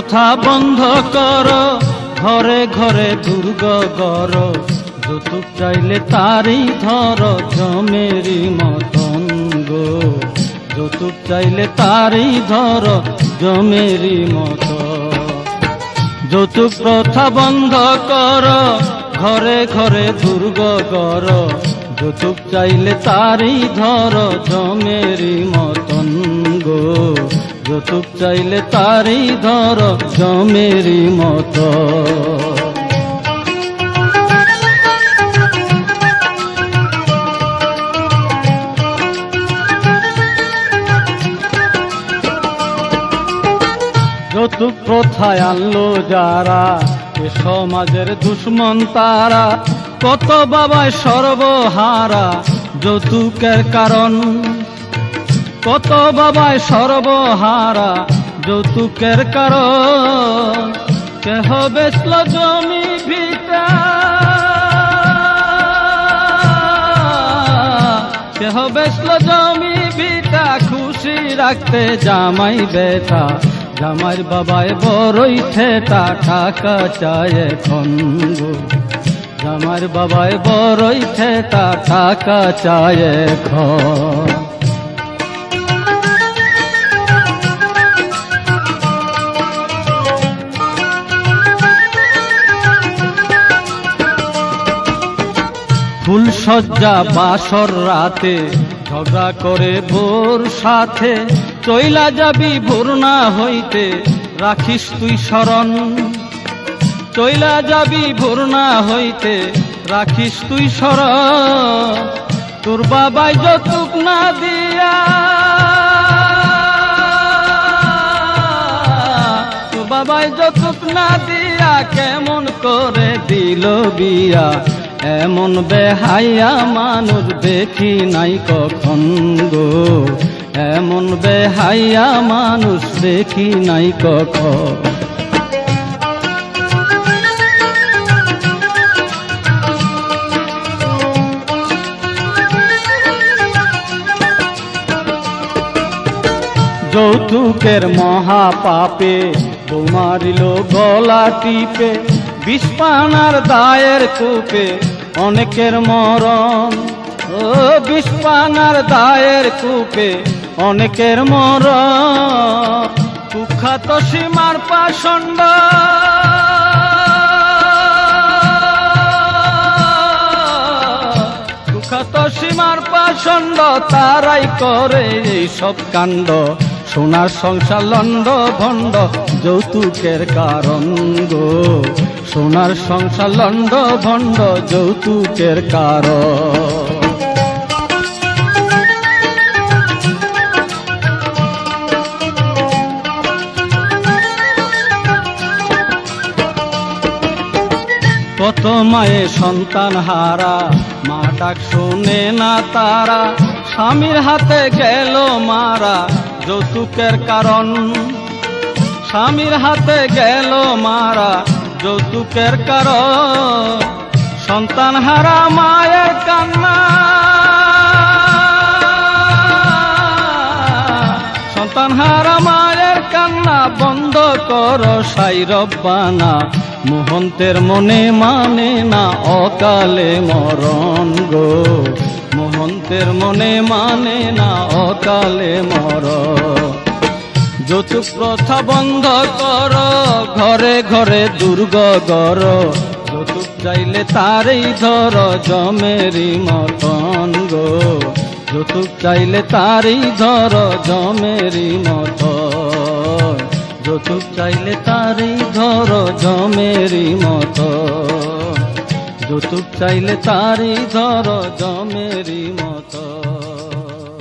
প্রথা বন্ধ কর। ঘরে ঘরে দুর্গ গর। যৌতুক চাইলে তারই ধর, জমেরি মতন গো। যৌতুক চাইলে তারই ধর, জমেরি মত যৌতুক প্রথা বন্ধ কর। ঘরে ঘরে দুর্গ গর। যৌতুক চাইলে তারই ধর, জমেরি মতন গো। যৌতুক চাইলে তারই ধর জমেরি মত। যৌতুক প্রথায় আনলো যারা, এ সমাজের দুশ্মন তারা। কত বাবায় সর্বহারা যৌতুকের কারণ। কত বাবায় সর্বহারা যৌতুকের কারণ? কেহ বেচল জমি ভিটা? কেহ বেচল জমি ভিটা? খুশি রাখতে জামাই বেটা। জামাইর বাবায় বড়ই ঠেটা, টাকা চায় এখন গো। জামাইর বাবায় বড়ই ঠেটা, টাকা চায় এখন। সজ্জা বাসর রাতে, ঝগড়া করে ভোর সাথে, চইলা যাবি ভোর না হইতে, রাখিস তুই শরণ। চইলা যাবি ভোর না হইতে, রাখিস তুই শরণ। তোর বাবাই যতুক না দিয়া, তোর বাবাই যতুক না দিয়া, কেমন করে দিল বিয়া? এমন বেহাইয়া মানুষ দেখি নাই কখন গো? এমন বেহাইয়া মানুষ দেখি নাই কখন? যৌতুকের মহাপাপে বোমারিল গলা টিপে বিষপানার দায়ের কূপে অনেকের মরণ। ও বিষপানার দায়ের কূপে অনেকের মরণ। কুখ্যাত সীমার পাষণ্ড। কুখ্যাত সীমার পাষণ্ড, তারাই করে এই সব কাণ্ড। সোনার সংসার লণ্ড ভণ্ড, যৌতুকের কারণ গো। সোনার সংসার লণ্ড ভণ্ড যৌতুকের কারণ। কত মায়ে সন্তান হারা, মা ডাক শোনে না তারা, স্বামীর হাতে গেল মারা যৌতুকের কারণ। স্বামীর হাতে গেল মারা যৌতুকের কারণ, সন্তান হারা মায়ের কান্না। সন্তান হারা মায়ের কান্না বন্ধ কর সাই রব্বানা, মোহন্তের মনে মানে না অকালে মরণ গো। মোহন্তের মনে মানে না অকালে মর যৌতুক প্রথা বন্ধ কর, ঘরে ঘরে দুর্গ গর। যৌতুক চাইলে তারই ধর জমেরি মতন গো। যৌতুক চাইলে তারই ধর জমেরি মতন। যৌতুক চাইলে তারই ধর জমেরি মতন। যৌতুক চাইলে তারই ধর জমেরি মতন।